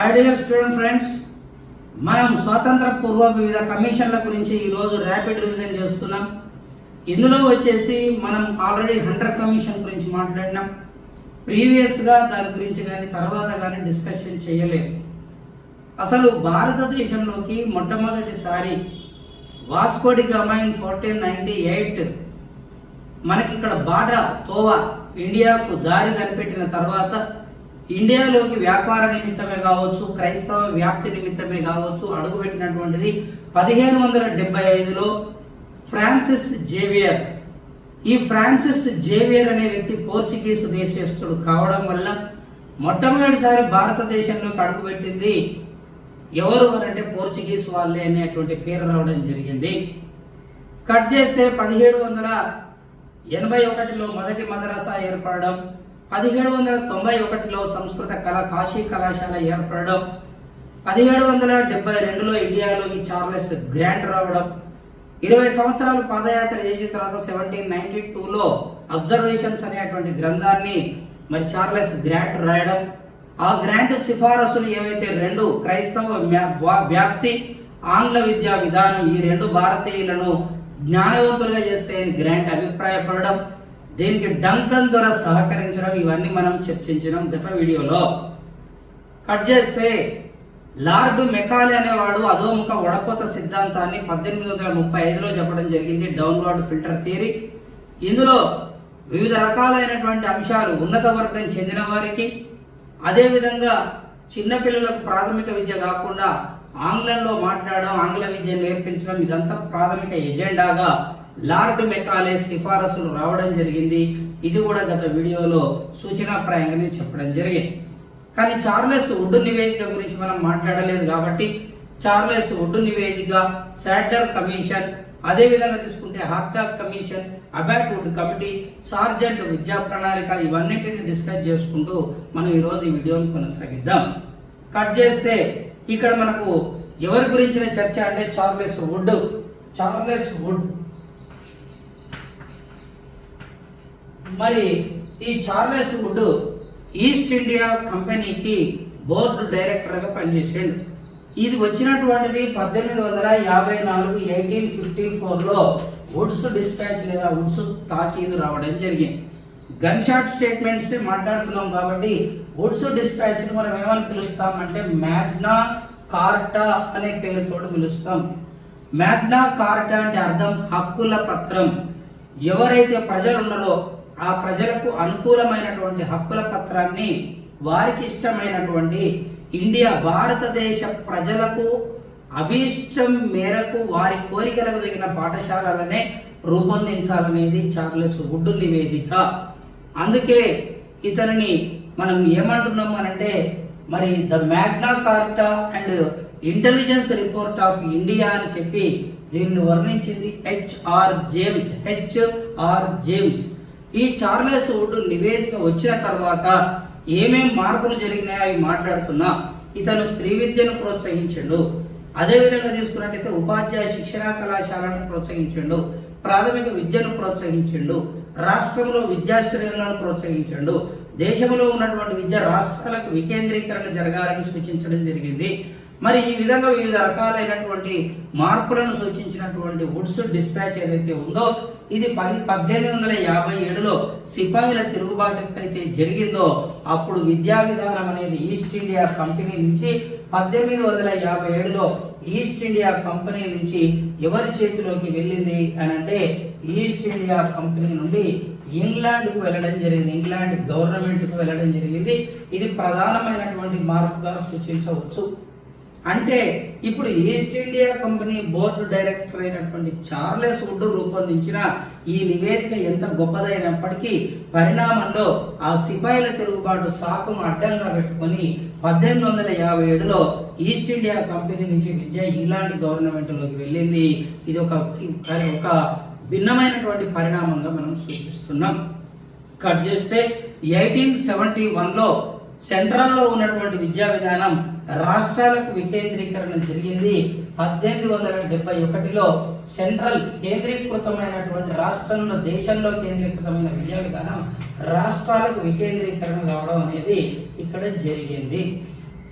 Hi dear student friends మనం స్వాతంత్ర పూర్వ వివిధ కమిషన్ల గురించి ఈరోజు ర్యాపిడ్ రివిజన్ చేస్తున్నాం. ఇందులో వచ్చేసి మనం ఆల్రెడీ హండ్రెడ్ కమిషన్ గురించి మాట్లాడినాం. ప్రీవియస్గా దాని గురించి కానీ తర్వాత కానీ డిస్కషన్ చేయలేదు. అసలు భారతదేశంలోకి మొట్టమొదటిసారి Vasco da Gama in fourteen ninety eight మనకి ఇక్కడ బాట తోవా ఇండియాకు దారి కనిపెట్టిన తర్వాత ఇండియాలోకి వ్యాపార నిమిత్తమే కావచ్చు క్రైస్తవ వ్యాప్తి నిమిత్తమే కావచ్చు అడుగుపెట్టినటువంటిది పదిహేను వందల డెబ్బై ఐదులో ఫ్రాన్సిస్ జేవియర్. ఈ ఫ్రాన్సిస్ జేవియర్ అనే వ్యక్తి పోర్చుగీసు దేశస్థుడు కావడం వల్ల మొట్టమొదటిసారి భారతదేశంలోకి అడుగుపెట్టింది ఎవరు అంటే పోర్చుగీస్ వాళ్ళే అనేటువంటి పేరు రావడం జరిగింది. కట్ చేస్తే పదిహేడు వందల ఎనభై ఒకటిలో మొదటి మదరసా ఏర్పడడం పదిహేడు వందల తొంభై ఒకటిలో సంస్కృత కళ కాశీ కళాశాల ఏర్పడడం పదిహేడు వందల డెబ్బై రెండులో ఇండియాలోకి చార్లెస్ గ్రాండ్ రావడం ఇరవై సంవత్సరాలు పాదయాత్ర చేసిన తర్వాత సెవెంటీన్ నైన్టీ టూలో అబ్జర్వేషన్స్ అనేటువంటి గ్రంథాన్ని మరి చార్లెస్ గ్రాంట్ రాయడం ఆ గ్రాంట్ సిఫారసులు ఏవైతే రెండు క్రైస్తవ వ్యా- వ్యాప్తి ఆంగ్ల విద్యా విధానం ఈ రెండు భారతీయులను జ్ఞానవంతులుగా చేస్తాయని గ్రాంట్ అభిప్రాయపడడం దీనికి డంకన్ ద్వారా సహకరించడం ఇవన్నీ మనం చర్చించడం గత వీడియోలో. కట్ చేస్తే లార్డ్ మెకాలే అనేవాడు అధోముఖ వడపోత సిద్ధాంతాన్ని పద్దెనిమిది వందల ముప్పై ఐదులో చెప్పడం జరిగింది. Downward filter theory. ఇందులో వివిధ రకాలైనటువంటి అంశాలు ఉన్నత వర్గం చెందిన వారికి అదేవిధంగా చిన్నపిల్లలకు ప్రాథమిక విద్య కాకుండా ఆంగ్లంలో మాట్లాడడం ఆంగ్ల విద్య నేర్పించడం ఇదంతా ప్రాథమిక ఎజెండాగా లార్డ్ మెకాలే సిఫారసులు రావడం జరిగింది. ఇది కూడా గత వీడియోలో సూచనాప్రాయంగానే చెప్పడం జరిగింది. కానీ చార్లెస్ వుడ్ నివేదిక గురించి మనం మాట్లాడలేదు కాబట్టి చార్లెస్ వుడ్ నివేదిక శాడ్డర్ కమిషన్ అదే విధంగా తీసుకుంటే Hartog commission Abbott Wood committee Sargent విద్యా ప్రణాళిక ఇవన్నింటిని డిస్కస్ చేసుకుంటూ మనం ఈరోజు ఈ వీడియోని కొనసాగిద్దాం. కట్ చేస్తే ఇక్కడ మనకు ఎవరి గురించిన చర్చ అంటే చార్లెస్ వుడ్ చార్లెస్ వుడ్ మరి ఈ చార్లెస్ వుడ్ ఈస్ట్ ఇండియా కంపెనీకి బోర్డు డైరెక్టర్గా పనిచేసాడు ఇది వచ్చినటువంటిది పద్దెనిమిది వందల యాభై నాలుగు ఎయిటీన్ ఫిఫ్టీ ఫోర్లో వుడ్స్ డిస్పాచ్ లేదా వుడ్స్ తాకీదు రావడం జరిగింది. గన్ షాట్ స్టేట్మెంట్స్ మాట్లాడుతున్నాం కాబట్టి వుడ్స్ డిస్పాచ్ మనం ఏమని పిలుస్తాం అంటే మ్యాగ్నా కార్టా అనే పేరుతో పిలుస్తాం. మ్యాగ్నా కార్టా అంటే అర్థం హక్కుల పత్రం. ఎవరైతే ప్రజలు ఉన్నారో ఆ ప్రజలకు అనుకూలమైనటువంటి హక్కుల పత్రాన్ని వారికి ఇష్టమైనటువంటి ఇండియా భారతదేశ ప్రజలకు అభీష్టం మేరకు వారి కోరికలకు తగిన పాఠశాలలనే రూపొందించాలనేది చార్లెస్ వుడ్ నివేదిక. అందుకే ఇతనిని మనం ఏమంటున్నాం అనంటే మరి the Magna Carta and intelligence report of India అని చెప్పి దీన్ని వర్ణించింది H R James H R James. ఈ చార్లెస్ వుడ్ నివేదిక వచ్చిన తర్వాత ఏమేం మార్పులు జరిగినాయో అవి మాట్లాడుతున్నా. ఇతను స్త్రీ విద్యను ప్రోత్సహించండు. అదేవిధంగా తీసుకున్నట్టయితే ఉపాధ్యాయ శిక్షణ కళాశాలను ప్రోత్సహించండు. ప్రాథమిక విద్యను ప్రోత్సహించండు. రాష్ట్రంలో విద్యాశ్రేణులను ప్రోత్సహించండు. దేశంలో ఉన్నటువంటి విద్య రాష్ట్రాలకు వికేంద్రీకరణ జరగాలని సూచించడం జరిగింది. మరి ఈ విధంగా వివిధ రకాలైనటువంటి మార్పులను సూచించినటువంటి వుడ్స్ డిస్పాచ్ ఏదైతే ఉందో ఇది పది పద్దెనిమిది వందల యాభై ఏడులో సిపాయిల తిరుగుబాటు అయితే జరిగిందో అప్పుడు విద్యా విధానం అనేది ఈస్ట్ ఇండియా కంపెనీ నుంచి పద్దెనిమిది వందల యాభై ఏడులో ఈస్ట్ ఇండియా కంపెనీ నుంచి ఎవరి చేతిలోకి వెళ్ళింది అని అంటే ఈస్ట్ ఇండియా కంపెనీ నుండి ఇంగ్లాండ్కు వెళ్ళడం జరిగింది. ఇంగ్లాండ్ గవర్నమెంట్కు వెళ్ళడం జరిగింది. ఇది ప్రధానమైనటువంటి మార్పుగా సూచించవచ్చు. అంటే ఇప్పుడు east India company board director అయినటువంటి చార్లెస్ వుడ్ రూపొందించిన ఈ నివేదిక ఎంత గొప్పదైనప్పటికీ పరిణామంలో ఆ సిపాయిల తిరుగుబాటు సాకును అడ్డంగా పెట్టుకొని పద్దెనిమిది వందల యాభై ఏడులో ఈస్ట్ ఇండియా కంపెనీ నుంచి విద్య ఇంగ్లాండ్ గవర్నమెంట్లోకి వెళ్ళింది. ఇది ఒక ఒక భిన్నమైనటువంటి పరిణామంగా మనం సూచిస్తున్నాం. కట్ చేస్తే ఎయిటీన్ సెవెంటీ వన్లో సెంట్రల్లో ఉన్నటువంటి విద్యా విధానం రాష్ట్రాలకు వికేంద్రీకరణ జరిగింది. పద్దెనిమిది వందల డెబ్బై ఒకటిలో సెంట్రల్ కేంద్రీకృతమైనటువంటి రాష్ట్రంలో దేశంలో కేంద్రీకృతమైన విద్యా విధానం రాష్ట్రాలకు వికేంద్రీకరణ కావడం అనేది ఇక్కడ జరిగింది.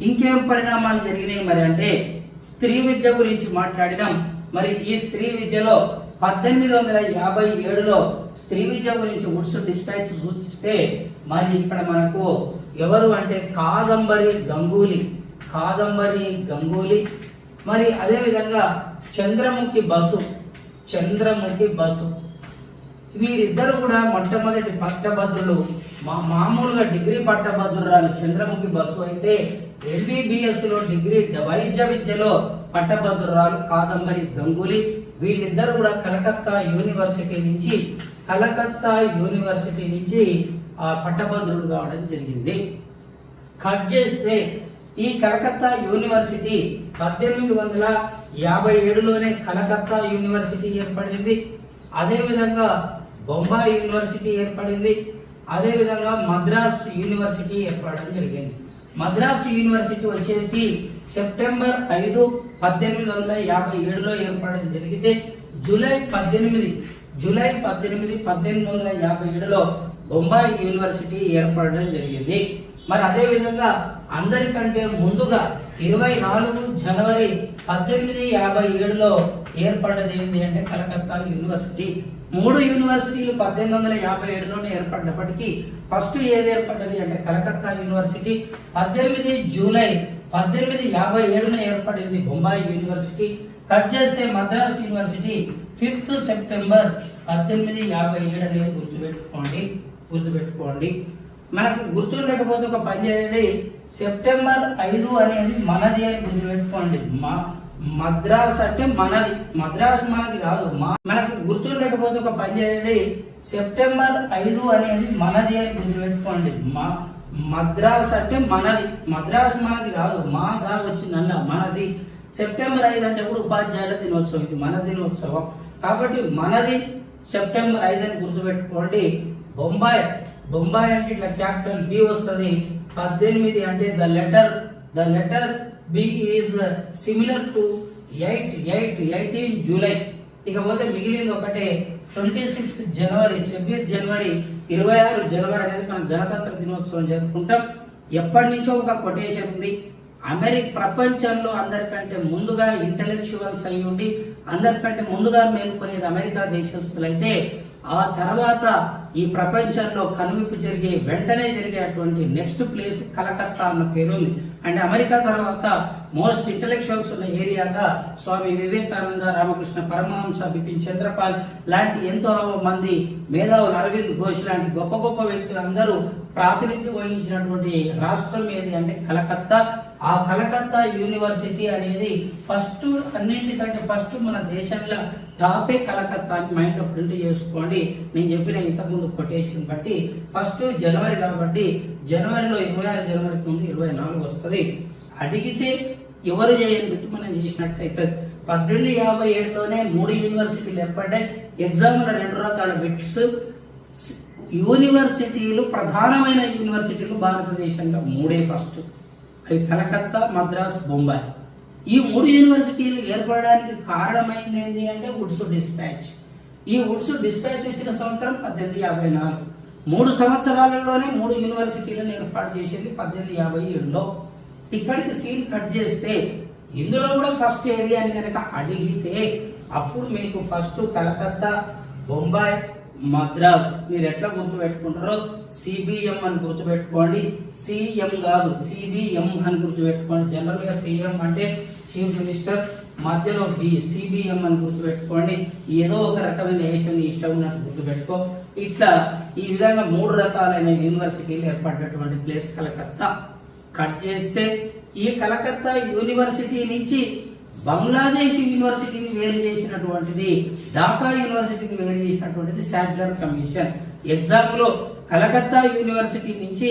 ఇంకేం పరిణామాలు జరిగినాయి మరి అంటే స్త్రీ విద్య గురించి మాట్లాడినాం. మరి ఈ స్త్రీ విద్యలో పద్దెనిమిది వందల యాభై ఏడులో స్త్రీ విద్య గురించి ఉడ్స్ డిస్పాచ్ సూచిస్తే మరి ఇక్కడ మనకు ఎవరు అంటే కాదంబరి గంగూలీ కాదంబరి గంగూలీ. మరి అదేవిధంగా చంద్రముఖి బసు చంద్రముఖి బసు. వీరిద్దరు కూడా మొట్టమొదటి పట్టభద్రులు. మా మామూలుగా డిగ్రీ పట్టభద్రురాలు చంద్రముఖి బస్సు అయితే ఎంబీబీఎస్లో డిగ్రీ వైద్య విద్యలో పట్టభద్రురాలు కాదంబరి గంగూలీ. వీళ్ళిద్దరు కూడా కలకత్తా యూనివర్సిటీ నుంచి కలకత్తా యూనివర్సిటీ నుంచి ఆ పట్టభద్రులు కావడం జరిగింది. కట్ చేస్తే ఈ కలకత్తా యూనివర్సిటీ పద్దెనిమిది వందల యాభై ఏడులోనే కలకత్తా యూనివర్సిటీ ఏర్పడింది. అదేవిధంగా బొంబాయి యూనివర్సిటీ ఏర్పడింది. అదేవిధంగా మద్రాస్ యూనివర్సిటీ ఏర్పడడం జరిగింది. మద్రాస్ యూనివర్సిటీ వచ్చేసి సెప్టెంబర్ ఐదు పద్దెనిమిది వందల యాభై ఏడులో ఏర్పడడం జరిగితే జూలై పద్దెనిమిది జూలై పద్దెనిమిది పద్దెనిమిది వందల యాభై ఏడులో బొంబాయి యూనివర్సిటీ ఏర్పడడం జరిగింది. మరి అదేవిధంగా అందరికంటే ముందుగా ఇరవై నాలుగు జనవరి పద్దెనిమిది యాభై ఏడులో ఏర్పడ్డది ఏంటి అంటే కలకత్తా యూనివర్సిటీ. మూడు యూనివర్సిటీలు పద్దెనిమిది వందల యాభై ఏడులోనే ఏర్పడినప్పటికీ ఫస్ట్ ఏది ఏర్పడ్డది అంటే కలకత్తా యూనివర్సిటీ. పద్దెనిమిది జూలై పద్దెనిమిది యాభై ఏడున ఏర్పడింది బొంబాయి యూనివర్సిటీ. కట్ చేస్తే మద్రాస్ యూనివర్సిటీ ఫిఫ్త్ సెప్టెంబర్ పద్దెనిమిది యాభై ఏడు అనేది గుర్తుపెట్టుకోండి. గుర్తుపెట్టుకోండి. మనకు గుర్తుండకపోతే ఒక పని చేయండి. సెప్టెంబర్ ఐదు అనేది మనది అని గుర్తుపెట్టుకోండి. మా మద్రాస్ అంటే మనది. మద్రాస్ మనది కాదు. మా మనకు గుర్తుండకపోతే ఒక పని చేయండి. సెప్టెంబర్ ఐదు అనేది మనది అని గుర్తుపెట్టుకోండి. మా మద్రాస్ అంటే మనది. మద్రాస్ మనది కాదు. మా గా వచ్చిందన్న మనది. సెప్టెంబర్ ఐదు అంటే కూడా ఉపాధ్యాయుల దినోత్సవం. ఇది మన దినోత్సవం. కాబట్టి మనది సెప్టెంబర్ ఐదు అని గుర్తుపెట్టుకోండి. బొంబాయి. బొంబాయి అంటే ఇట్లా క్యాపిటల్ బి వస్తుంది. పద్దెనిమిది అంటే the letter the letter B is similar to eight eight eighteen July. ఇకపోతే మిగిలింది ఒకటే ట్వంటీ సిక్స్త్ జనవరి ఛబ్బీస్ జనవరి ఇరవై ఆరు జనవరి అనేది మనం గణతంత్ర దినోత్సవం జరుపుకుంటాం. ఎప్పటి నుంచో ఒక కొటేషన్ ఉంది. అమెరికా ప్రపంచంలో అందరికంటే ముందుగా ఇంటలెక్చువల్స్ అయ్యి ఉండి అందరికంటే ముందుగా మేల్కొనేది అమెరికా దేశస్తులైతే ఆ తర్వాత ఈ ప్రపంచంలో కనువిప్పు జరిగే వెంటనే జరిగేటువంటి నెక్స్ట్ ప్లేస్ కలకత్తా అన్న పేరు ఉంది. అండ్ అమెరికా తర్వాత మోస్ట్ ఇంటలెక్చువల్స్ ఉన్న ఏరియాగా స్వామి వివేకానంద రామకృష్ణ పరమహంస బిపిన్ చంద్రపాల్ లాంటి ఎంతో మంది మేధావులు అరవింద్ ఘోష్ లాంటి గొప్ప గొప్ప వ్యక్తులు అందరూ ప్రాతినిధ్యం వహించినటువంటి రాష్ట్రం ఏది అంటే కలకత్తా. ఆ కలకత్తా యూనివర్సిటీ అనేది ఫస్ట్ అన్నింటికంటే ఫస్ట్ మన దేశంలో టాపే కలకత్తా అని మైండ్లో ప్రింట్ చేసుకోండి. నేను చెప్పిన ఇంతకుముందు కొటేషన్ బట్టి ఫస్ట్ జనవరి కాబట్టి జనవరిలో ఇరవై ఆరు జనవరికి ముందు ఇరవై నాలుగు వస్తుంది. అడిగితే ఎవరు చేయని పెట్టి మనం చేసినట్టయితే పద్దెనిమిది యాభై ఏడులోనే మూడు యూనివర్సిటీలు ఏర్పడ్డాయి. ఎగ్జామ్లో రెండు రకాల బిట్స్ యూనివర్సిటీలు ప్రధానమైన యూనివర్సిటీలు భారతదేశంలో మూడే ఫస్ట్ అవి కలకత్తా మద్రాస్ బొంబాయి. ఈ మూడు యూనివర్సిటీలు ఏర్పడడానికి కారణమైంది ఏంటి అంటే ఉడ్స్ డిస్పాచ్ ఈ ఉడ్స్ డిస్పాచ్ వచ్చిన సంవత్సరం పద్దెనిమిది యాభై నాలుగు. మూడు సంవత్సరాలలోనే మూడు యూనివర్సిటీలను ఏర్పాటు చేసింది పద్దెనిమిది యాభై ఏడులో. ఇక్కడికి సీన్ కట్ చేస్తే ఇందులో కూడా ఫస్ట్ ఏరియాని కనుక అడిగితే అప్పుడు మీకు ఫస్ట్ కలకత్తా బొంబాయి మద్రాస్. మీరు ఎట్లా గుర్తుపెట్టుకుంటారో? సిబిఎం అని గుర్తుపెట్టుకోండి. సిఎం కాదు సిబిఎం అని గుర్తుపెట్టుకోండి. జనరల్గా సిఎం అంటే చీఫ్ మినిస్టర్ మధ్యలో బి సిబిఎం అని గుర్తుపెట్టుకోండి. ఏదో ఒక రకమైన ఏషియన్ ఇష్టం ఉన్నట్టు గుర్తుపెట్టుకో. ఇట్లా ఈ విధంగా మూడు రకాలైన యూనివర్సిటీలు ఏర్పడినటువంటి ప్లేస్ కలకత్తా. కట్ చేస్తే ఈ కలకత్తా యూనివర్సిటీ నుంచి బంగ్లాదేశ్ యూనివర్సిటీని వేరు చేసినటువంటిది ఢాకా యూనివర్సిటీని వేరు చేసినటువంటిది శాడ్లర్ కమిషన్. ఎగ్జామ్లో కలకత్తా యూనివర్సిటీ నుంచి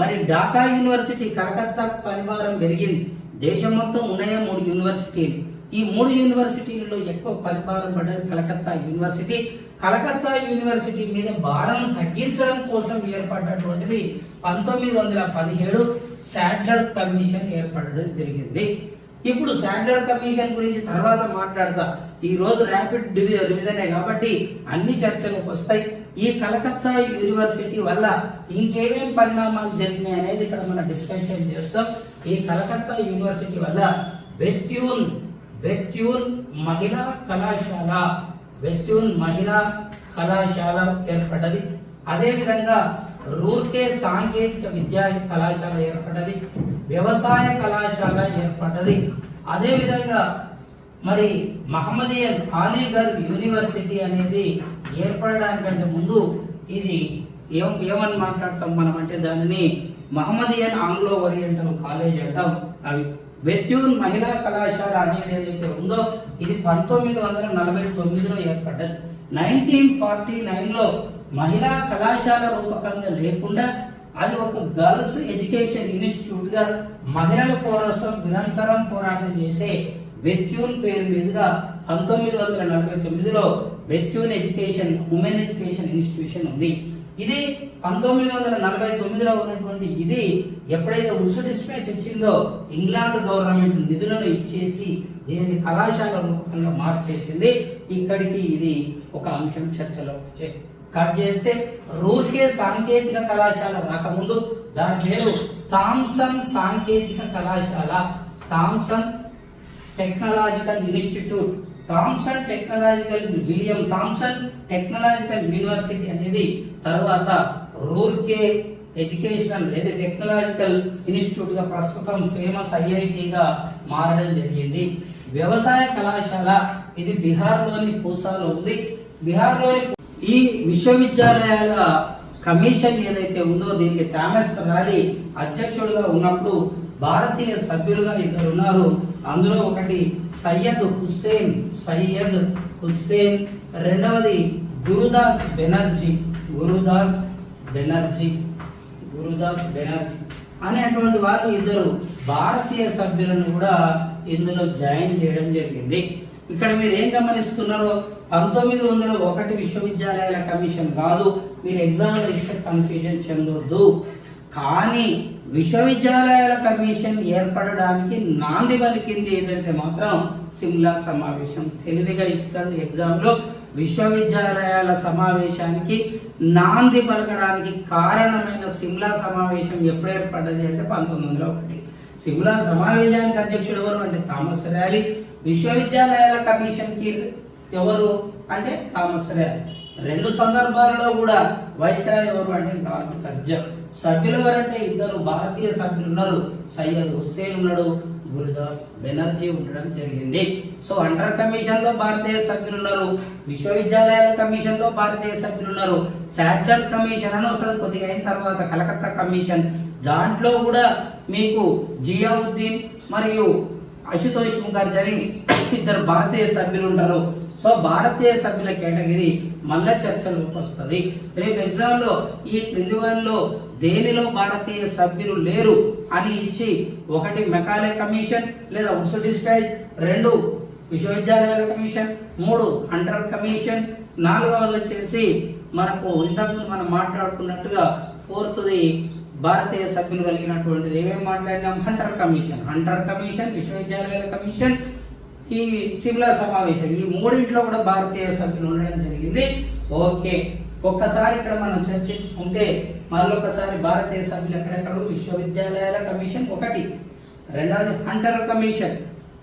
మరి ఢాకా యూనివర్సిటీ కలకత్తా పరివారం పెరిగింది. దేశం మొత్తం ఉన్నాయే మూడు యూనివర్సిటీలు. ఈ మూడు యూనివర్సిటీలలో ఎక్కువ పరిపాలన పడ్డది కలకత్తా యూనివర్సిటీ. కలకత్తా యూనివర్సిటీ మీద భారం తగ్గించడం కోసం ఏర్పడినటువంటిది పంతొమ్మిది వందల పదిహేడు శాడ్లర్ కమిషన్ ఏర్పడడం జరిగింది. ఇప్పుడు శాండ్లర్ కమిషన్ గురించి తర్వాత మాట్లాడతా. ఈ రోజు ర్యాపిడ్ రివిజనే కాబట్టి అన్ని చర్చలకు వస్తాయి. ఈ కలకత్తా యూనివర్సిటీ వల్ల ఇంకేమేం పరిణామాలు జరిగినాయి అనేది ఇక్కడ మనం డిస్కషన్ చేస్తాం. ఈ కలకత్తా యూనివర్సిటీ వల్ల బెత్యూన్ బెత్యూన్ మహిళా కళాశాల బెత్యూన్ మహిళా కళాశాల ఏర్పడ్డది. అదేవిధంగా రూర్కే సాంకేతిక విద్యా కళాశాల ఏర్పడ్డది. వ్యవసాయ కళాశాల ఏర్పడ్డది. అదేవిధంగా మరి మహమ్మదీయన్ అలీగర్ యూనివర్సిటీ అనేది ఏర్పడడానికంటే ముందు ఇది ఏం ఏమని మాట్లాడతాం మనం అంటే దానిని మహమ్మదియన్ ఆంగ్లో ఓరియంటల్ కాలేజ్ అంటాం. అవి బెత్యూన్ మహిళా కళాశాల అనేది ఏదైతే ఉందో ఇది పంతొమ్మిది వందల నలభై తొమ్మిదిలో ఏర్పడ్డది. నైన్టీన్ ఫార్టీ నైన్లో మహిళా కళాశాల రూపకంగా లేకుండా అది ఒక గర్ల్స్ ఎడ్యుకేషన్ ఇన్స్టిట్యూట్గా మహిళల కోసం నిరంతరం పోరాటం చేసే బెత్యూన్ పేరు మీదుగా పంతొమ్మిది వందల నలభై తొమ్మిదిలో Bethune education women education institution ఉంది. ఇది పంతొమ్మిది వందల నలభై తొమ్మిదిలో ఉన్నటువంటి ఇది ఎప్పుడైతే ఉసు డిస్పాచ్ వచ్చిందో ఇంగ్లాండ్ గవర్నమెంట్ నిధులను ఇచ్చేసి దీనిని కళాశాల రూపకంగా మార్చేసింది. ఇక్కడికి ఇది ఒక అంశం చర్చలో వచ్చే కట్ చేస్తే రూర్కే సాంకేతిక కళాశాల రాకముందు దాని పేరు థామ్సన్ సాంకేతిక కళాశాల Thomson technological institute. Thomson technological William Thomson technological university అనేది తర్వాత రూర్కే ఎడ్యుకేషనల్ లేదా టెక్నాలజికల్ ఇన్స్టిట్యూట్గా ప్రస్తుతం ఫేమస్ ఐఐటిగా మారడం జరిగింది. వ్యవసాయ కళాశాల ఇది బీహార్లోని పూసాలో ఉంది. బీహార్లోని ఈ విశ్వవిద్యాలయాల కమిషన్ ఏదైతే ఉందో దీనికి థామస్ ర్యాలీ అధ్యక్షుడిగా ఉన్నప్పుడు భారతీయ సభ్యులుగా ఇద్దరు ఉన్నారు. అందులో ఒకటి సయ్యద్ హుస్సేన్ సయ్యద్ హుస్సేన్ రెండవది గురుదాస్ బెనర్జీ గురుదాస్ బెనర్జీ గురుదాస్ బెనర్జీ అనేటువంటి వాళ్ళు ఇద్దరు భారతీయ సభ్యులను కూడా ఇందులో జాయిన్ చేయడం జరిగింది. ఇక్కడ మీరు ఏం గమనిస్తున్నారో పంతొమ్మిది వందల ఒకటి విశ్వవిద్యాలయాల కమిషన్ కాదు మీరు ఎగ్జామ్లో ఇస్తే కన్ఫ్యూజన్ చెందొద్దు. కానీ విశ్వవిద్యాలయాల కమిషన్ ఏర్పడడానికి నాంది పలికింది ఏదంటే మాత్రం సిమ్లా సమావేశం తెలివిగా ఇస్తాడు ఎగ్జామ్లో విశ్వవిద్యాలయాల సమావేశానికి నాంది పలకడానికి కారణమైన సిమ్లా సమావేశం ఎప్పుడు ఏర్పడ్డది అంటే పంతొమ్మిది వందల ఒకటి. సిమ్లా సమావేశానికి అధ్యక్షుడు ఎవరు అంటే థామస్ ర్యాలీ విశ్వవిద్యాలయాల కమిషన్కి ఎవరు? అంటే థామస్ ర్యాలీ రెండు సందర్భాలలో కూడా వైస్రాయ్ ఎవరు అంటే లార్డ్ కర్జర్ సభ్యులు ఎవరంటే ఇద్దరు భారతీయ సభ్యులు ఉన్నారు. సయ్యద్ హుస్సేన్ ఉన్నాడు గురుదాస్ బెనర్జీ ఉండడం జరిగింది. సో అండర్ కమిషన్లో భారతీయ సభ్యులు ఉన్నారు విశ్వవిద్యాలయాల కమిషన్లో భారతీయ సభ్యులు ఉన్నారు. శాటిలైట్ కమిషన్ అని వస్తుంది కొద్దిగా అయిన తర్వాత కలకత్తా కమిషన్. దాంట్లో కూడా మీకు జియావుద్దీన్ మరియు అశుతోష్ ముఖర్జీ ఇద్దరు భారతీయ సభ్యులు ఉంటారు సో భారతీయ సభ్యుల కేటగిరీ మళ్ళా చర్చలోకి వస్తుంది రేపు ఎగ్జామ్లో ఈ క్రింది వారిలో దేనిలో భారతీయ సభ్యులు లేరు అని ఇచ్చి ఒకటి మెకాలే కమిషన్ లేదా ఉసు డిస్పాచ్ రెండు విశ్వవిద్యాలయాల కమిషన్ మూడు అండర్ కమిషన్ నాలుగవది వచ్చేసి మనకు ఇంతకుముందు మనం మాట్లాడుకున్నట్టుగా ఫోర్త్ది భారతీయ సభ్యులు కలిగినటువంటిది. ఏమేమి మాట్లాడినాం? హంటర్ కమిషన్ హంటర్ కమిషన్ విశ్వవిద్యాలయాల కమిషన్ ఈ సిమ్లా సమావేశం. ఈ మూడింట్లో కూడా భారతీయ సభ్యులు ఉండడం జరిగింది. ఓకే. ఒక్కసారి ఇక్కడ మనం చర్చించుకుంటే మరొకసారి భారతీయ సభ్యులు ఎక్కడెక్కడ? విశ్వవిద్యాలయాల కమిషన్ ఒకటి. రెండవది హంటర్ కమిషన్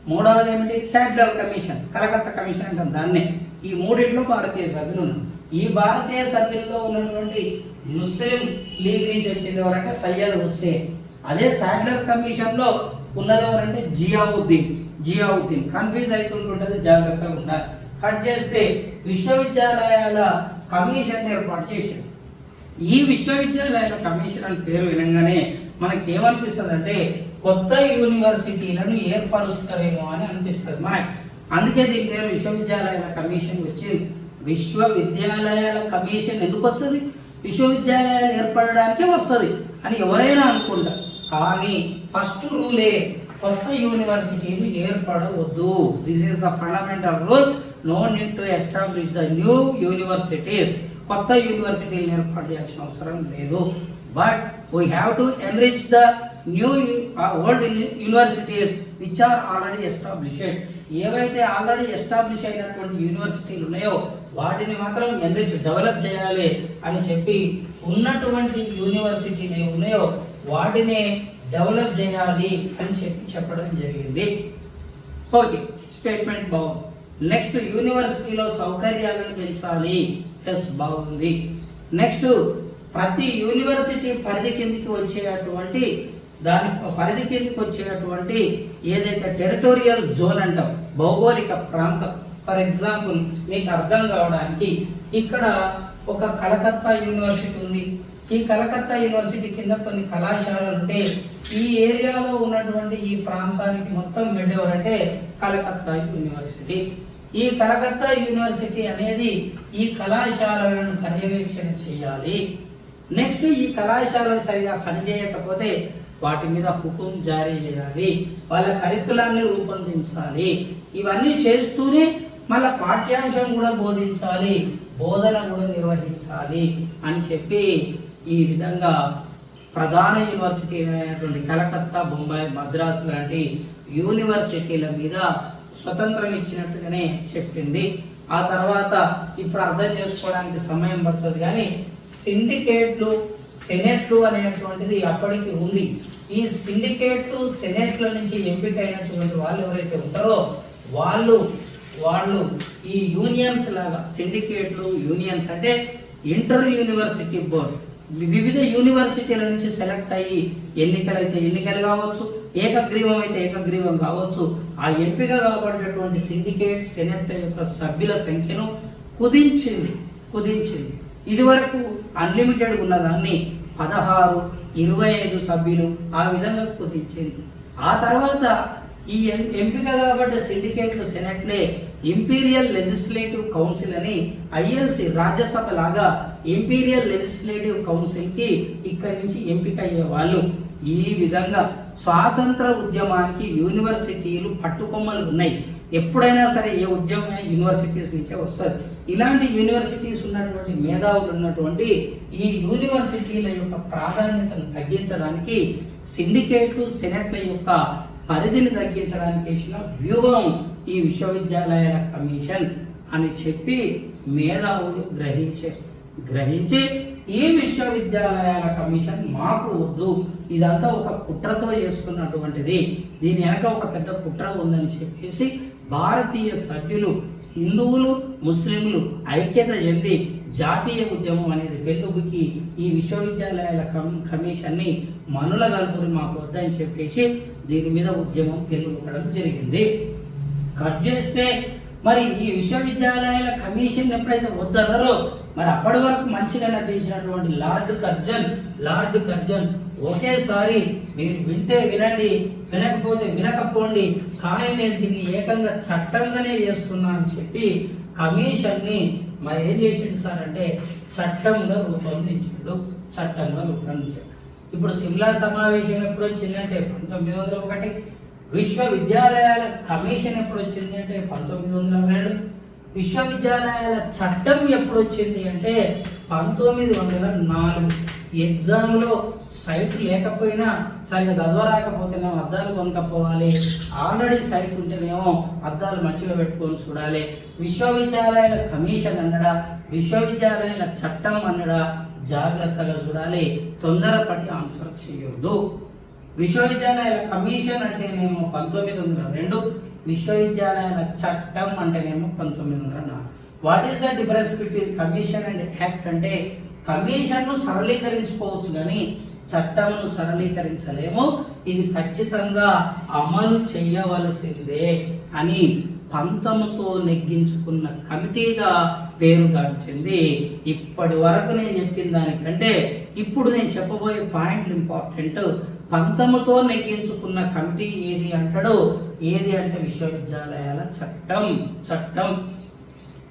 మూడవది ఏమిటి? శాటిలర్ కమిషన్ కలకత్తా కమిషన్ అంటాం దాన్నే. ఈ మూడింట్లో భారతీయ సభ్యులు ఉన్నారు. ఈ భారతీయ సభ్యుల్లో ఉన్నటువంటి ముస్లిం లీగ్ నుంచి వచ్చింది ఎవరంటే సయ్యద్ హుస్సేన్. అదే సాడ్లర్ కమిషన్లో ఉన్నది ఎవరంటే జియావుద్దీన్. జియావుద్దీన్. కన్ఫ్యూజ్ అవుతుంటుంటుంది జాగ్రత్తగా ఉండాలి. కట్ చేస్తే విశ్వవిద్యాలయాల కమిషన్ ఏర్పాటు చేశారు. ఈ విశ్వవిద్యాలయాల కమిషన్ అని పేరు వినగానే మనకి ఏమనిపిస్తుంది అంటే కొత్త యూనివర్సిటీలను ఏర్పరుస్తారేమో అని అనిపిస్తుంది మనకి. అందుకే దీని పేరు విశ్వవిద్యాలయాల కమిషన్ వచ్చింది. విశ్వవిద్యాలయాల కమిషన్ ఎందుకు వస్తుంది విశ్వవిద్యాలయాలు ఏర్పడడానికే వస్తుంది అని ఎవరైనా అనుకుంటారు కానీ ఫస్ట్ రూలే కొత్త యూనివర్సిటీలు ఏర్పడవద్దు. This is the fundamental rule no need to establish the new universities కొత్త యూనివర్సిటీలు ఏర్పాటు చేయాల్సిన అవసరం లేదు. But we have to enrich the new old universities which are already established ఏవైతే ఆల్రెడీ ఎస్టాబ్లిష్ అయినటువంటి యూనివర్సిటీలు ఉన్నాయో వాటిని మాత్రం ఎన్రిచ్ డెవలప్ చేయాలి అని చెప్పి ఉన్నటువంటి యూనివర్సిటీలు ఉన్నాయో వాటిని డెవలప్ చేయాలి అని చెప్పి చెప్పడం జరిగింది. ఓకే స్టేట్మెంట్ బాగుంది. నెక్స్ట్ యూనివర్సిటీలో సౌకర్యాలను పెంచాలి. ఎస్ బాగుంది. నెక్స్ట్ ప్రతి యూనివర్సిటీ పరిధి కిందికి వచ్చేటువంటి దాని పరిధి కిందకి వచ్చేటటువంటి ఏదైతే టెరిటోరియల్ జోన్ అంటాం భౌగోళిక ప్రాంతం ఫర్ ఎగ్జాంపుల్ మీకు అర్థం కావడానికి ఇక్కడ ఒక కలకత్తా యూనివర్సిటీ ఉంది. ఈ కలకత్తా యూనివర్సిటీ కింద కొన్ని కళాశాలలు ఉంటే ఈ ఏరియాలో ఉన్నటువంటి ఈ ప్రాంతానికి మొత్తం వెళ్ళేవారంటే కలకత్తా యూనివర్సిటీ. ఈ కలకత్తా యూనివర్సిటీ అనేది ఈ కళాశాలలను పర్యవేక్షణ చేయాలి. నెక్స్ట్ ఈ కళాశాలలు సరిగా పనిచేయకపోతే వాటి మీద హుకుం జారీ చేయాలి. వాళ్ళ కరికులాన్ని రూపొందించాలి. ఇవన్నీ చేస్తూనే మళ్ళా పాఠ్యాంశం కూడా బోధించాలి. బోధన కూడా నిర్వహించాలి అని చెప్పి ఈ విధంగా ప్రధాన యూనివర్సిటీ అయినటువంటి కలకత్తా బొంబాయి మద్రాసు లాంటి యూనివర్సిటీల మీద స్వతంత్రం ఇచ్చినట్టుగానే చెప్పింది. ఆ తర్వాత ఇప్పుడు అర్థం చేసుకోవడానికి సమయం పడుతుంది కానీ సిండికేట్లు సెనెట్లు అనేటువంటిది అప్పటికి ఉంది. ఈ సిండికేట్లు సెనెట్ల నుంచి ఎంపికైనటువంటి వాళ్ళు ఎవరైతే ఉంటారో వాళ్ళు వాళ్ళు ఈ యూనియన్స్ లాగా సిండికేట్లు యూనియన్స్ అంటే ఇంటర్ యూనివర్సిటీ బోర్డ్. వివిధ యూనివర్సిటీల నుంచి సెలెక్ట్ అయ్యి ఎన్నికలు అయితే ఎన్నికలు కావచ్చు ఏకగ్రీవం అయితే ఏకగ్రీవం కావచ్చు ఆ ఎంపిక కాబడినటువంటి సిండికేట్ సెనెట్ యొక్క సభ్యుల సంఖ్యను కుదించింది కుదించింది. ఇదివరకు అన్లిమిటెడ్ ఉన్నదాన్ని పదహారు ఇరవై ఐదు సభ్యులు ఆ విధంగా కుదించింది ఆ తర్వాత ఈ ఎంపిక కాబడ్డ సిండికేట్లు సెనెట్లే ఇంపీరియల్ లెజిస్లేటివ్ కౌన్సిల్ అని ఐఎల్సి రాజ్యసభ లాగా ఇంపీరియల్ లెజిస్లేటివ్ కౌన్సిల్కి ఇక్కడి నుంచి ఎంపిక అయ్యే వాళ్ళు ఈ విధంగా స్వాతంత్ర ఉద్యమానికి యూనివర్సిటీలు పట్టుకొమ్మలు ఉన్నాయి. ఎప్పుడైనా సరే ఏ ఉద్యమం యూనివర్సిటీస్ నుంచే వస్తుంది. ఇలాంటి యూనివర్సిటీస్ ఉన్నటువంటి మేధావులు ఉన్నటువంటి ఈ యూనివర్సిటీల యొక్క ప్రాధాన్యతను తగ్గించడానికి సిండికేట్లు సెనెట్ల యొక్క పరిధిని తగ్గించడానికి వేసిన వ్యూహం ఈ విశ్వవిద్యాలయాల కమిషన్ అని చెప్పి మేధావులు గ్రహించే గ్రహించి ఈ విశ్వవిద్యాలయాల కమిషన్ మాకు వద్దు? ఇదంతా ఒక కుట్రతో చేస్తున్నటువంటిది దీని వెనక ఒక పెద్ద కుట్ర ఉందని చెప్పేసి భారతీయ సభ్యులు హిందువులు ముస్లింలు ఐక్యత చెంది జాతీయ ఉద్యమం అనేది వెలుగుకి ఈ విశ్వవిద్యాలయాల కమి కమిషన్ని మనుల గల్పురి మాకు వద్దని చెప్పేసి దీని మీద ఉద్యమం పెళ్ళుబుకడం జరిగింది. కట్ చేస్తే మరి ఈ విశ్వవిద్యాలయాల కమిషన్ ఎప్పుడైతే వద్దన్నారో మరి అప్పటి వరకు మంచిగా నటించినటువంటి లార్డ్ కర్జన్ లార్డ్ కర్జన్ ఒకేసారి మీరు వింటే వినండి వినకపోతే వినకపోండి కానీ నేను దీన్ని ఏకంగా చట్టంగానే చేస్తున్నా అని చెప్పి కమిషన్ని మరి ఏం చేసిండు సార్ అంటే చట్టంగా రూపొందించాడు చట్టంగా రూపొందించాడు ఇప్పుడు సిమ్లా సమావేశం ఎప్పుడు వచ్చిందంటే పంతొమ్మిది వందల ఒకటి విశ్వవిద్యాలయాల కమిషన్ ఎప్పుడు వచ్చింది అంటే పంతొమ్మిది వందల రెండు. విశ్వవిద్యాలయాల చట్టం ఎప్పుడు వచ్చింది అంటే పంతొమ్మిది వందల నాలుగు. ఎగ్జామ్లో సైట్ లేకపోయినా సరిగ్గా చదవరాకపోతేనేమో అద్దాలు కొనకపోవాలి ఆల్రెడీ సైట్ ఉంటేనేమో అద్దాలు మంచిగా పెట్టుకొని చూడాలి. విశ్వవిద్యాలయాల కమిషన్ అన్నడా విశ్వవిద్యాలయాల చట్టం అన్నడా జాగ్రత్తగా చూడాలి. తొందరపడి ఆన్సర్ చేయొద్దు. విశ్వవిద్యాలయాల కమిషన్ అంటేనేమో పంతొమ్మిది వందల రెండు. విశ్వవిద్యాలయాల చట్టం అంటేనేమో పంతొమ్మిది వందల నాలుగు. What is the difference between commission and act అంటే కమిషన్ను సరళీకరించుకోవచ్చు కానీ చట్టమును సరళీకరించలేము. ఇది ఖచ్చితంగా అమలు చేయవలసిందే అని పంతముతో నెగ్గించుకున్న కమిటీగా పేరుగాంచింది ఇప్పటి వరకు నేను చెప్పిన దానికంటే ఇప్పుడు నేను చెప్పబోయే పాయింట్లు ఇంపార్టెంట్. పంతముతో నెగ్గించుకున్న కమిటీ ఏది అంటాడో ఏది అంటే విశ్వవిద్యాలయాల చట్టం చట్టం.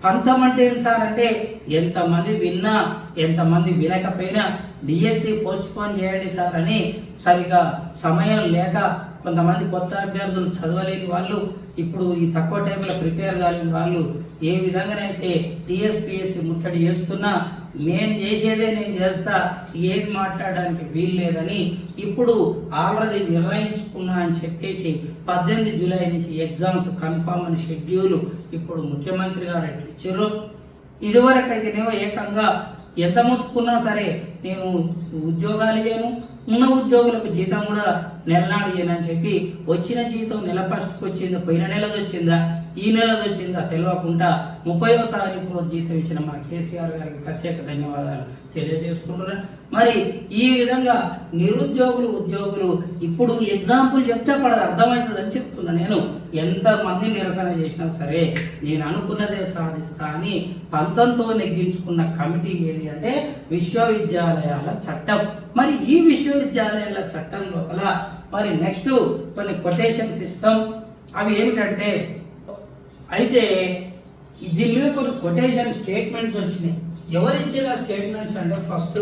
పంతం అంటే ఏం సార్ అంటే ఎంతమంది విన్నా ఎంతమంది వినకపోయినా డిఎస్సి పోస్ట్ పోన్ చేయండి సార్ అని సరిగా సమయం లేక కొంతమంది కొత్త అభ్యర్థులు చదవలేని వాళ్ళు ఇప్పుడు ఈ తక్కువ టైంలో ప్రిపేర్ కాలేని వాళ్ళు ఏ విధంగానైతే టీఎస్పిఎస్సి ముట్టడి చేస్తున్నా నేను చేసేదే నేను చేస్తా ఏది మాట్లాడడానికి వీలు లేదని ఇప్పుడు ఆల్రెడీ నిర్ణయించుకున్నా అని చెప్పేసి పద్దెనిమిది జూలై నుంచి ఎగ్జామ్స్ కన్ఫామ్ అని షెడ్యూల్ ఇప్పుడు ముఖ్యమంత్రి గారు ఇచ్చారు. ఇదివరకు అయితేనేమో ఏకంగా ఎంత మొత్తుకున్నా సరే నేను ఉద్యోగాలు ఇయ్యను ఉన్న ఉద్యోగులకు జీతం కూడా నెలనాడు ఇయ్యనని చెప్పి వచ్చిన జీతం నెల ఫస్ట్కి వచ్చిందా పోయిన నెలది వచ్చిందా? ఈ నెలది వచ్చిందా తెలియకుండా ముప్పైవ తారీఖులో జీతం ఇచ్చిన మన కేసీఆర్ గారికి ప్రత్యేక ధన్యవాదాలు తెలియజేసుకుంటున్నా. మరి ఈ విధంగా నిరుద్యోగులు ఉద్యోగులు ఇప్పుడు ఎగ్జాంపుల్ చెప్తే పడదు అర్థమవుతుందని చెప్తున్నా నేను. ఎంతమంది నిరసన చేసినా సరే నేను అనుకున్నదే సాధిస్తా అని పంతంతో నెగ్గించుకున్న కమిటీ ఏది అంటే విశ్వవిద్యాలయాల చట్టం. మరి ఈ విశ్వవిద్యాలయాల చట్టం లోపల మరి నెక్స్ట్ కొన్ని కొటేషన్స్ సిస్టమ్ అవి ఏమిటంటే అయితే దీనిలో దీని కొన్ని కొటేషన్ స్టేట్మెంట్స్ వచ్చినాయి. ఎవరిచ్చిన స్టేట్మెంట్స్ అంటే ఫస్ట్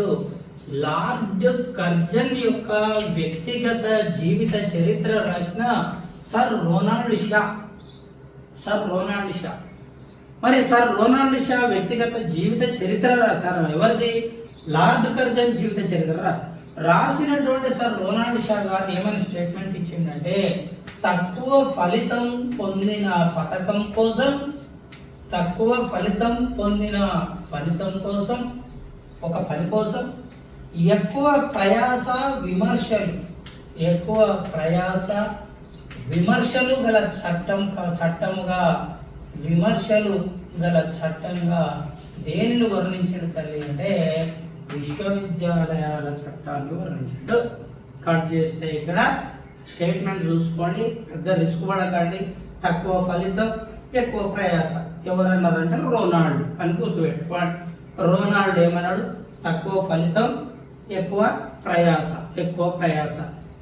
లార్డ్ కర్జన్ యొక్క వ్యక్తిగత జీవిత చరిత్ర రాసిన sir Ronald Shaw. Sir Ronald Shaw. మరి సర్ రోనాల్డ్ షా వ్యక్తిగత జీవిత చరిత్ర తన ఎవరిది? లార్డ్ కర్జన్ జీవిత చరిత్ర రాసినటువంటి సార్ రోనాల్డ్ షా గారు ఏమైనా స్టేట్మెంట్ ఇచ్చిందంటే తక్కువ ఫలితం పొందిన పథకం కోసం తక్కువ ఫలితం పొందిన ఫలితం కోసం ఒక పని కోసం ఎక్కువ ప్రయాస విమర్శలు ఎక్కువ ప్రయాస విమర్శలు గల చట్టం క- చట్టముగా విమర్శలు గల చట్టంగా దేనిని వర్ణించిన తల్లి అంటే విశ్వవిద్యాలయాల చట్టాన్ని వర్ణించాడు. కట్ చేస్తే ఇక్కడ స్టేట్మెంట్ చూసుకోండి. పెద్ద రిస్క్ పడకండి. తక్కువ ఫలితం ఎక్కువ ప్రయాస. ఎవరన్నారంటే రోనాల్డ్ అని గుర్తుపెట్టుకోండి. రోనాల్డ్ ఏమన్నాడు? తక్కువ ఫలితం ఎక్కువ ప్రయాస ఎక్కువ ప్రయాస.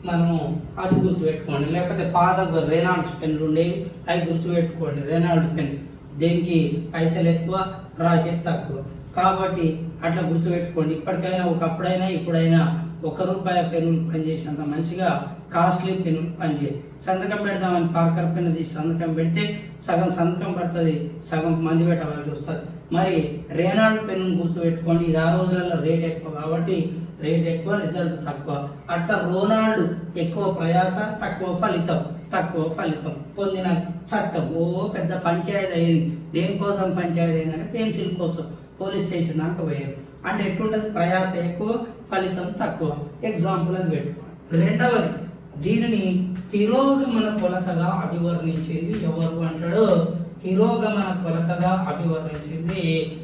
మనము అది గుర్తుపెట్టుకోండి. లేకపోతే పాత రేనాల్డ్స్ పెన్లు ఉండేవి అవి గుర్తుపెట్టుకోండి. Reynold pen. దీనికి? పైసలు ఎక్కువ రాసేది తక్కువ కాబట్టి అట్లా గుర్తుపెట్టుకోండి. ఇప్పటికైనా ఒకప్పుడైనా ఇప్పుడైనా ఒక రూపాయి పెన్నులు పనిచేసినంత మంచిగా కాస్ట్లీ పెన్నులు పనిచేయదు సంతకం పెడదామని పార్కర్ పెన్ను తీసి సంతకం పెడితే సగం సంతకం పడుతుంది సగం మంది పెట్టవలసి వస్తుంది మరి రేనాల్డ్ పెన్ను గుర్తుపెట్టుకోండి. ఇది ఆ రోజులలో రేట్ ఎక్కువ కాబట్టి రేట్ ఎక్కువ రిజల్ట్ తక్కువ. అట్లా రోనాల్డ్ ఎక్కువ ప్రయాస తక్కువ ఫలితం తక్కువ ఫలితం పొందిన చట్టం. ఓ పెద్ద పంచాయతీ అయింది. దేనికోసం పంచాయతీ అయిందంటే పెన్సిల్ కోసం. పోలీస్ స్టేషన్ దాకా పోయారు. అంటే ఎట్లుంటుంది? ప్రయాస ఎక్కువ ఫలితం తక్కువ. ఎగ్జాంపుల్ అది పెట్టుకోవాలి రెండవది దీనిని తిరోగమన కొలతగా అభివర్ణించింది ఎవరు అంటాడు? తిరోగమన కొలతగా అభివర్ణించింది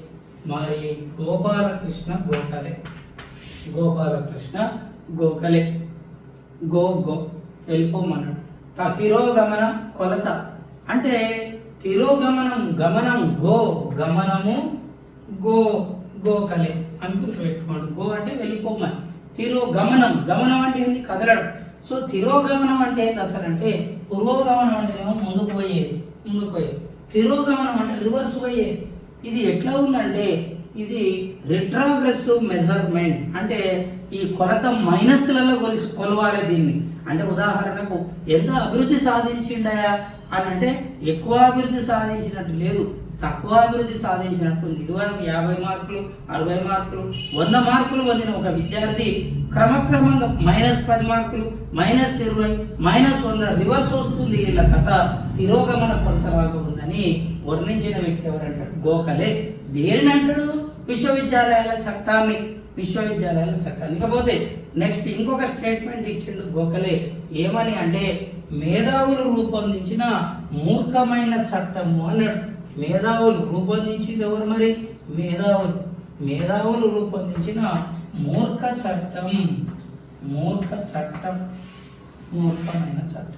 మరి గోపాలకృష్ణ గోఖలే. గోపాలకృష్ణ గోఖలే. గో గో వెళ్ళిపోమన్నాడు. ఆ తిరోగమన కొలత. అంటే తిరోగమనం గమనం గో గమనము గో గోకలే అని గుర్తుపెట్టుకోండి. గో అంటే వెళ్ళిపోమని తిరోగమనం. గమనం అంటే ఏంది? కదలడం. సో తిరోగమనం అంటే ఏంది అసలు అంటే పురోగమనం అంటే ఏమో ముందుకు పోయేది. ముందుకు పోయేది. తిరోగమనం అంటే రివర్స్ పోయేది. ఇది ఎట్లా ఉందంటే ఇది రిట్రాగ్రెసివ్ మెజర్మెంట్ అంటే ఈ కొలత మైనస్లలో కొలిసి కొలవాలి దీన్ని. అంటే ఉదాహరణకు ఎంత అభివృద్ధి సాధించిండయా? అని అంటే ఎక్కువ అభివృద్ధి సాధించినట్టు లేదు. తక్కువ అభివృద్ధి సాధించినట్టు ఉంది ఇదివరకు యాభై మార్కులు అరవై మార్కులు వంద మార్కులు పొందిన ఒక విద్యార్థి క్రమక్రమంగా మైనస్ పది మార్కులు మైనస్ ఇరవై మైనస్ వంద రివర్స్ వస్తుంది వీళ్ళ కథ తిరోగమన కొలతలాగా ఉందని వర్ణించిన వ్యక్తి ఎవరంటాడు గోఖలే. దేనిని అంటాడు? విశ్వవిద్యాలయాల చట్టాన్ని విశ్వవిద్యాలయాల చట్టాన్ని. ఇకపోతే నెక్స్ట్ ఇంకొక స్టేట్మెంట్ ఇచ్చిండు గోఖలే. ఏమని అంటే మేధావులు రూపొందించిన మూర్ఖమైన చట్టము అన్నాడు. మేధావులు రూపొందించింది ఎవరు మరి? మేధావులు. మేధావులు రూపొందించిన మూర్ఖ చట్టం. మూర్ఖ చట్టం. మూర్ఖమైన చట్టం.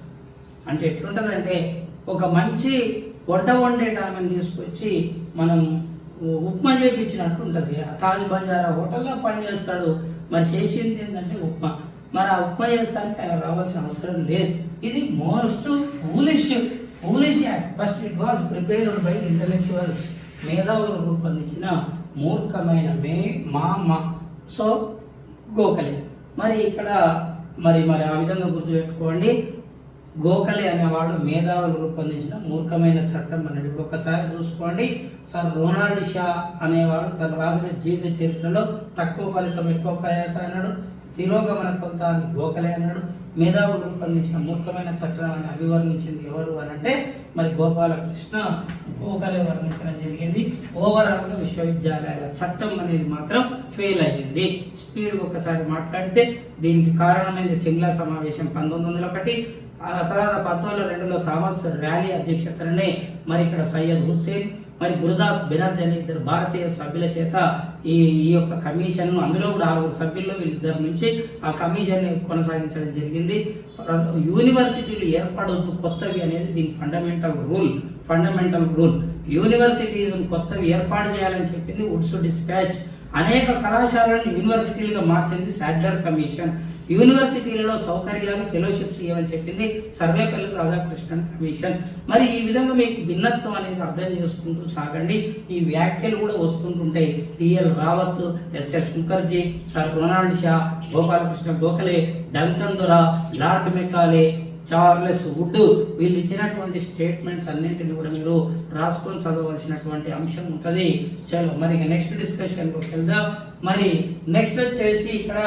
అంటే ఎట్లుంటుందంటే ఒక మంచి వంట వండేటామని తీసుకొచ్చి మనం ఉప్మా చేయించినట్టు ఉంటుంది. తాజ్ బంజారా హోటల్లో పనిచేస్తాడు మరి చేసింది ఏంటంటే ఉప్మా. మరి ఆ ఉప్మా చేస్తానికి రావాల్సిన అవసరం లేదు. ఇది most foolish foolish act first it was prepared by intellectuals మేధావులు రూపొందించిన మూర్ఖమైన మే మా మా. సో గోఖలే. మరి ఇక్కడ మరి మరి ఆ విధంగా గుర్తుపెట్టుకోండి. గోఖలే అనేవాడు మేధావులు రూపొందించిన మూర్ఖమైన చట్టం అన్నాడు ఒకసారి చూసుకోండి. సార్ రోనాల్డ్ షా అనేవాడు తను రాసిన జీవిత చరిత్రలో తక్కువ ఫలితం ఎక్కువ ప్రయాస అన్నాడు. తిరోగమన కొంత అని గోఖలే అన్నాడు. మేధావులు రూపొందించిన మూర్ఖమైన చట్టాన్ని అభివర్ణించింది ఎవరు అని అంటే మరి గోపాలకృష్ణ. గోఖలే వర్ణించడం జరిగింది. ఓవరాల్ విశ్వవిద్యాలయాల చట్టం అనేది మాత్రం ఫెయిల్ అయ్యింది. స్పీడ్ ఒకసారి మాట్లాడితే దీనికి కారణమైంది సిమ్లా సమావేశం పంతొమ్మిది వందల ఒకటి. ఆ తర్వాత పంతొమ్మిది వందల రెండులో థామస్ ర్యాలీ అధ్యక్షతనే మరి ఇక్కడ సయ్యద్ హుస్సేన్ మరి గురుదాస్ బెనర్జీ అనే ఇద్దరు భారతీయ సభ్యుల చేత ఈ ఈ యొక్క కమిషన్ను అందులో కూడా ఆరుగురు సభ్యుల్లో వీళ్ళిద్దరి నుంచి ఆ కమిషన్ని కొనసాగించడం జరిగింది. యూనివర్సిటీలు ఏర్పడొద్దు కొత్తవి అనేది దీని fundamental rule fundamental rule universities కొత్తవి ఏర్పాటు చేయాలని చెప్పింది వుడ్స్ డిస్పాచ్ అనేక కళాశాలను యూనివర్సిటీలుగా మార్చింది సాడ్లర్ కమిషన్ యూనివర్సిటీలలో సౌకర్యాలు ఫెలోషిప్స్ ఇవ్వని చెప్పింది సర్వేపల్లి రాధాకృష్ణన్ కమిషన్. మరి ఈ విధంగా మీకు భిన్నత్వం అనేది అర్థం చేసుకుంటూ సాగండి. ఈ వ్యాఖ్యలు కూడా వస్తుంటుంటాయి. TL Rawat SS Mukherjee sir Ronald Shaw Gopalakrishna Gokhale Duncan దొర లార్డ్ మెకాలే చార్లెస్ వుడ్ వీళ్ళు ఇచ్చినటువంటి స్టేట్మెంట్స్ అన్నింటిని కూడా మీరు రాసుకొని చదవలసినటువంటి అంశం ఉంటుంది. చలో మరి నెక్స్ట్ డిస్కషన్లోకి వెళ్దాం. మరి నెక్స్ట్ వచ్చేసి ఇక్కడ